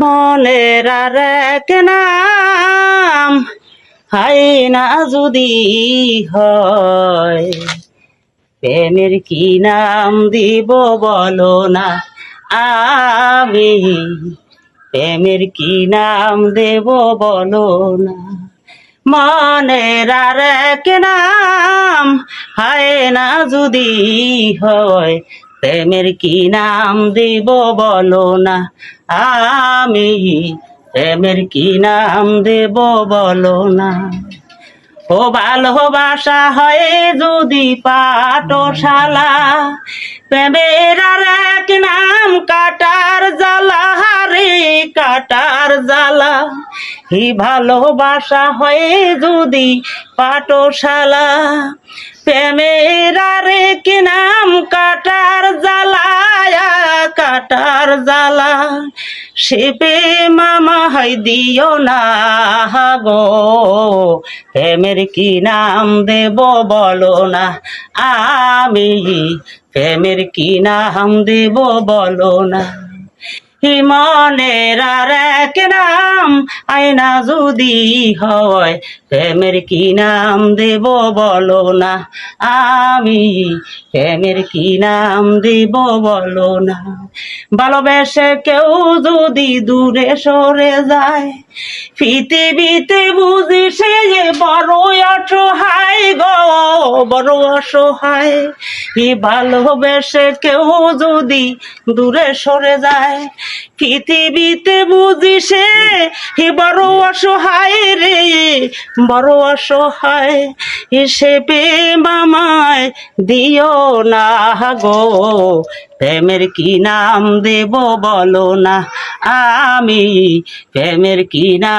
মনের আর এক নাম, হাই না যদি হয়। প্রেমের কি নাম দিব বলো না আমি। প্রেমের কি নাম দেব বলো না। মনের আর এক নাম, হায় না যদি হয়। প্রেমের কি নাম দিব বলো না আমি প্রেমের কি নাম দেব বলো না? ও ভালোবাসা হয় যদি পাঠশালা, প্রেমের আর এক নাম কাটার জ্বালা রে কাটার জ্বালা। হি ভালোবাসা হয় যদি পাঠশালা, প্রেমের আর এক নাম কাটার জ্বালা জ্বালা শিপে মামা হাই দিও না গো। প্রেমের কি নাম দেব বলো না, আমি প্রেমের কি নাম দেব বলো না। মনের আর এক নাম, আয়না যদি হয়, প্রেমের কি নাম দেব বলো না। আমি প্রেমের কি নাম দেব বলো না। ভালোবেসে কেউ যদি দূরে সরে যায়, পৃথিবীতে বুঝি সে যে বড় গো বড় অসহায় হি ভালোবেসে কেউ যদি দূরে সরে যায়? পৃথিবীতে বুঝি সে হি বড় অসহায় রে, বড় অসহায় হিসেবে মামায় দিও না গো। প্রেমের কি নাম দেব বলো না, আমি প্রেমের কি নাম